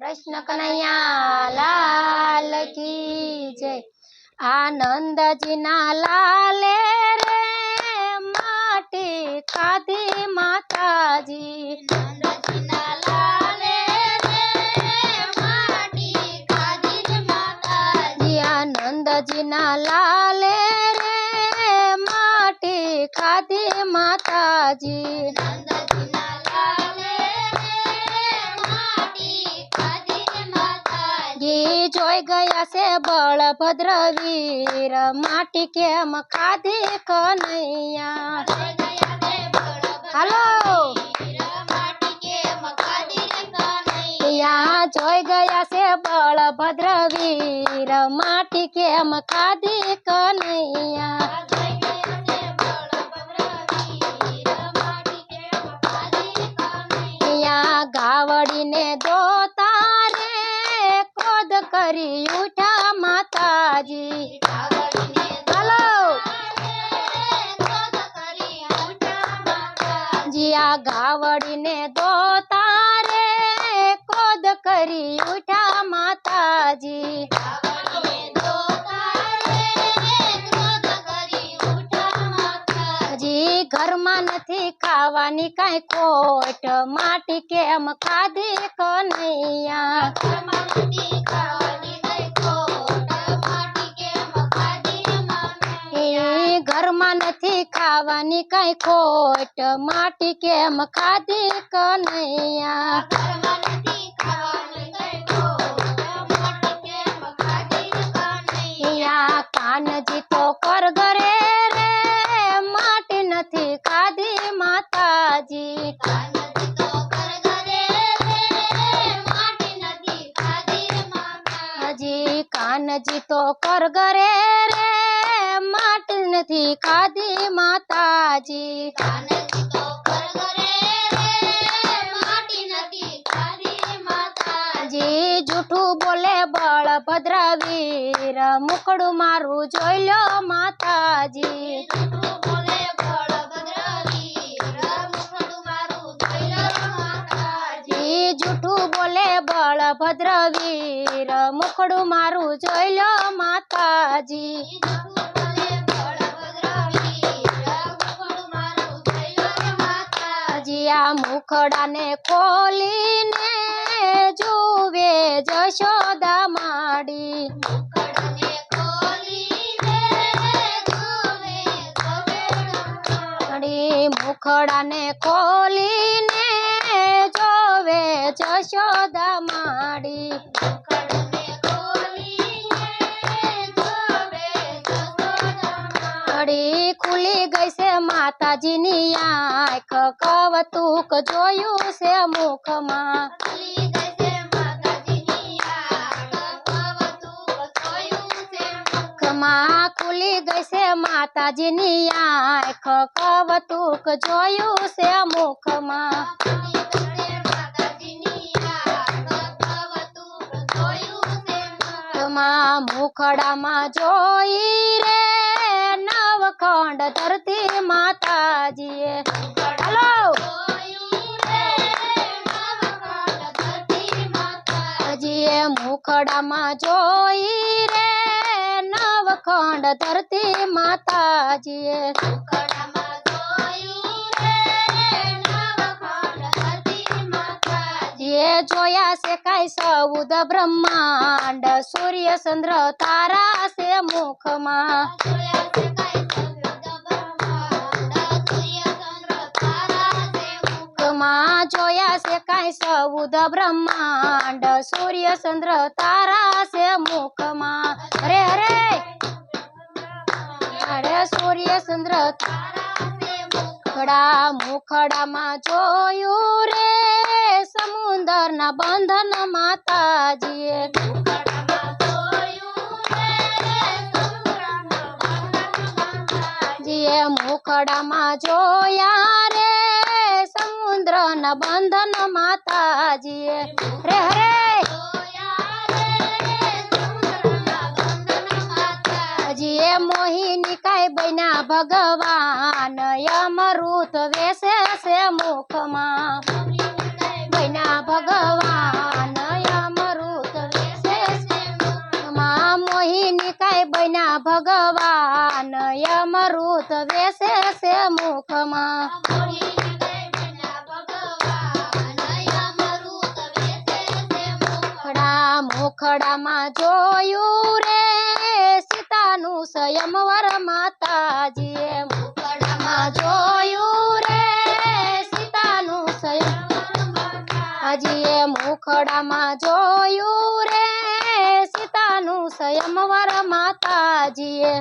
કૃષ્ણ કનૈયા લાલ કી જય. આનંદજી ના લાલે રે માટી ખાધી માતાજી. નંદજીના લાલે રે માટી રે માતાજી જી આનંદજી ના લાલે રે માટી ખાધી માતાજી. નંદજીના જોઈ ગયા છે બળભદ્ર વીર માટી કેમ ખાધી કનૈયા? હલો. જોઈ ગયા છે બળભદ્ર વીર માટી કેમ ખાધી કનૈયા? રે કોદ કરી ઉઠા માતાજી કાગળને દોતા રે ક્રોધ કરી ઉઠા માતા હજી ઘરમાં નથી ખાવાની કાંઈ ખોટ માટી કેમ ખાધી કનૈયા એ ઘરમાં નથી ખાવાની કાંઈ ખોટ માટી કેમ ખાધી કનૈયા ઘરમાંથી ખાવાની કઈ ખોટ માટી કેમ ખાધી કનૈયા યા કાનજી તો કર ઘરે રે માટી નથી ખાધી માતાજી કાનજી તો કરગરે રે માટી નથી ખાધી માતા હજી કાનજી તો કર ઘરે રે નથી ખાધી માતાજી. કાનજી તો કરગરે રે માટી નથી ખાધી માતા હજી જૂઠું બોલે બળ ભદ્રવીર મુખડું મારું જોઈ લો માતાજી. જૂઠું બોલે બળભદ્ર વીર મુખડું મારું જોઈ લો માતાજી જૂઠું બોલે બળભદ્ર વીર મુખડું મારું જોઈ લો માતાજી. આ મુખડાને ખોલીને જુવે જશોદા માડી મુખડાને ખોલીને જોવે જશોદા માડી. માતાજીની આંખ કવતુક જોયું છે મુખમાં ખુલી ગઈ છે માતાજીની આંખ કવતુક જોયું છે મુખમાં ખુલી ગઈ છે માતાજીની આંખ કવતુક જોયું છે મુખમાં ખુલી ગઈ છે માતાજીની આંખ કવતુક જોયું છે મુખમાં મુખડામાં જોઈ રે નવખંડ ધરતી માતાજીએ. હલો! જોયું રે નવખંડ ધરતી માતા હજી એ મુખડામાં જોઈ રે, નવખંડ ધરતી માતાજીએ જોયા છે કઈ સૌદ બ્રહ્માંડ, સૂર્ય ચંદ્ર તારા છે મુખમાં. મુખમાં જોયા છે કાંઈ સૌદ બ્રહ્માંડ. સૂર્ય, ચંદ્ર, તારા છે મુખમાં. રે રે અરે, સૂર્ય, ચંદ્ર, તારા મુખડામાં જોયું રે સમુંદરના બંધન માતાજીએ. મુખડામાં જોયા રે સમુદ્ર ના બંધન માતાજીએ. રે હરે જીએ મોહિની કાય બન્યા? ભગવાન અમૃત વેસે છે મુખમાં. બન્યા ભગવાન અમૃત વેસે છે મુખમાં. મોહિની કાય બન્યા? ભગવાન અમૃત વેસે છે મુખમાં. મુખડામાં જોયું રે સીતાનું સ્વયંવર માતાજીએ. મુખડામાં જોયું રે સીતાનું સ્વયં હજીએ મુખડામાં જોયું રે સીતાનું સ્વયંવર માતાજીએ.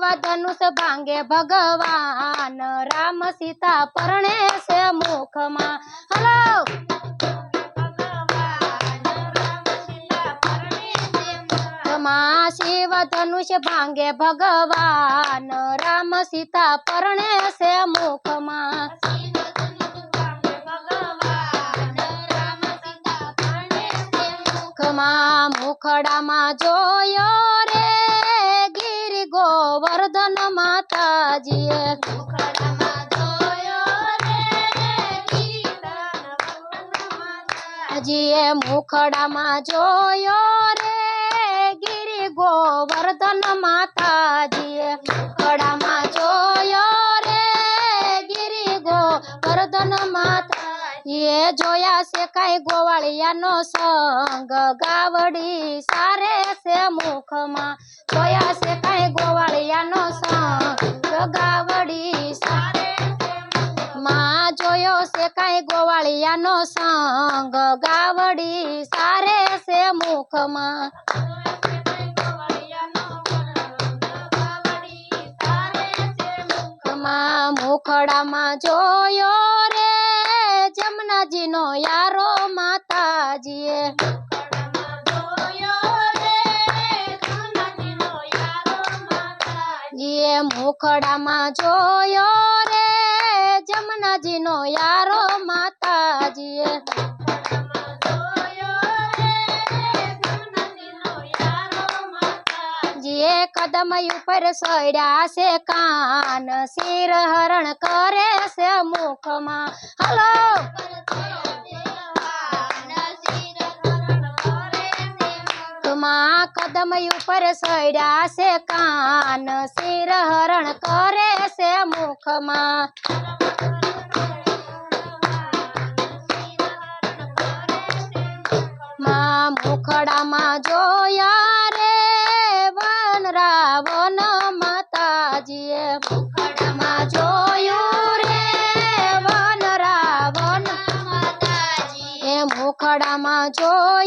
શિવ ધનુષ ભાંગે ભગવાન. રામ સીતા પરણે છે મુખમાં. હલો! માં શિવ ધનુષ ભાંગે ભગવાન. રામ સીતા પરણે છે મુખમાં. મુખમાં મુખડામાં જોયો માતાજીએ. જીએ મુખડામાં જોયો રે ગિરી ગોવર્ધન માતાજીએ. મુખડામાં જોયો રે ગિરી ગોવર્ધન માતાજીએ. જોયા છે કાંઈ ગોવાળિયાનો સંગ ગાવડી સારે છે મુખમાં. જોયા છે ગોવાળિયાનો સંગ જોયો ગાવડી સારે છે મુખમાં. મુખડામાં જોયો રે જમનાજીનો યારો માતાજીએ. જીએ મુખડામાં જોયો રે જમનાજીનો યારો માતાજીએ. જીએ કદમ ઉપર સડ્યા છે કાન શિર હરણ કરે છે મુખમાં. હલો! માં કદમ ઉપર સડ્યા છે કાન, શિર હરણ કરે છે મુખમાં. માં મુખડામાં જોયા રે વન રાવણ માતાજીએ. મુખડામાં જોયું રે વન રાવણ એ મુખડામાં જોયું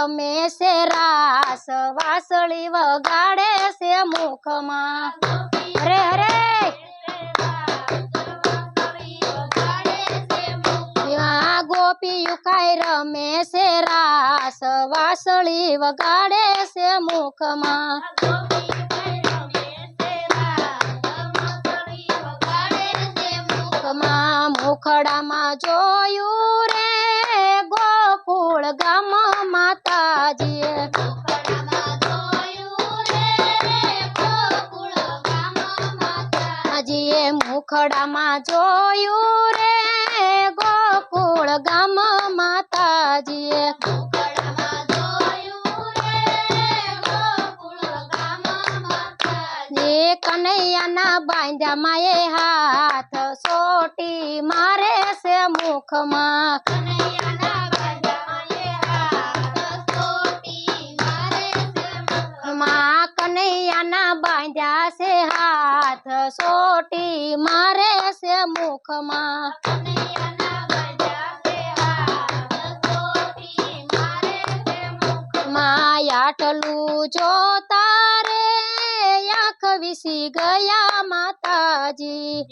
રમે છે રાસ, વાસળી વગાડે છે મુખમાં. હરે ત્યાં ગોપીયું કાંઈ રમે છે રાસ, વાસળી વગાડે છે મુખમાં. મુખડામાં જોયું રે ગોકુળ ગામ મુખડામાં જોયું રે, ગોકુળ ગામ માતાજીએ. જે કનૈયાના બાંધ્યા માએ હાથ સોટી મારે છે મુખમાં. માં સોટી મારે છે મુખમાં માયાટલું જોતા રે આંખ વિસી ગયા માતાજી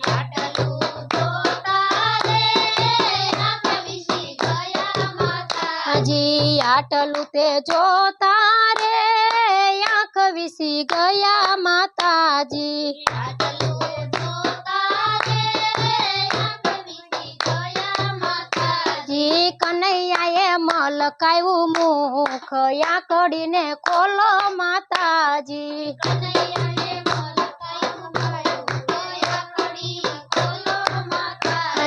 હજી આટલું તે જોતા રે આંખ વિસી ગયા માતાજી. જી કનૈયાએ મલકાયું મુખ. આકડીને ખોલો માતાજી.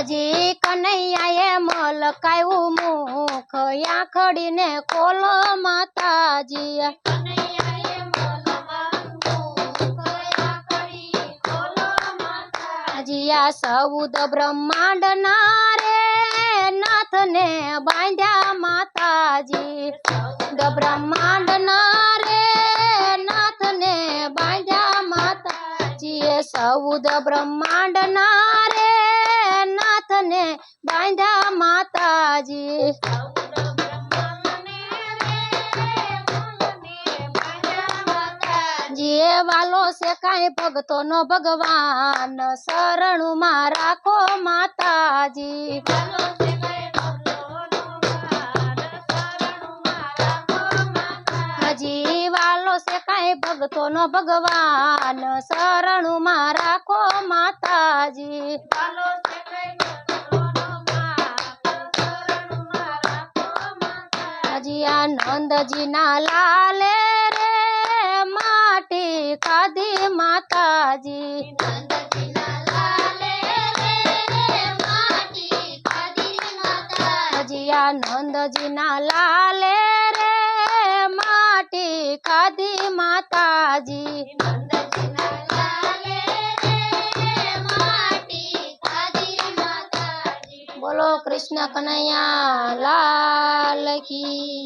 હજી કનૈયાએ મલકાયું મુખ. આખડીને ખોલો માતાજી. આ સૌદ બ્રહ્માંડ ના રે નાથને બાંધ્યા માતાજી. સૌદ બ્રહ્માંડ ના રે નાથને બાંધ્યા માતાજીએ સૌદ બ્રહ્માંડ ના રે નાથને બાંધ્યા માતાજી. જે વાલો છે કાંઈ ભગતો નો ભગવાન. શરણુમાં રાખો માતાજી. હજી વાલો છે કાંઈ ભગતો નો ભગવાન. શરણુમાં રાખો માતાજી. હજી આ નંદજી ના લાલે રે માટી ખાધી માતાજી હજી આ નંદજી ના લાલે રે માટી ખાધી માતાજી બોલો કૃષ્ણ કનૈયા લાલ કી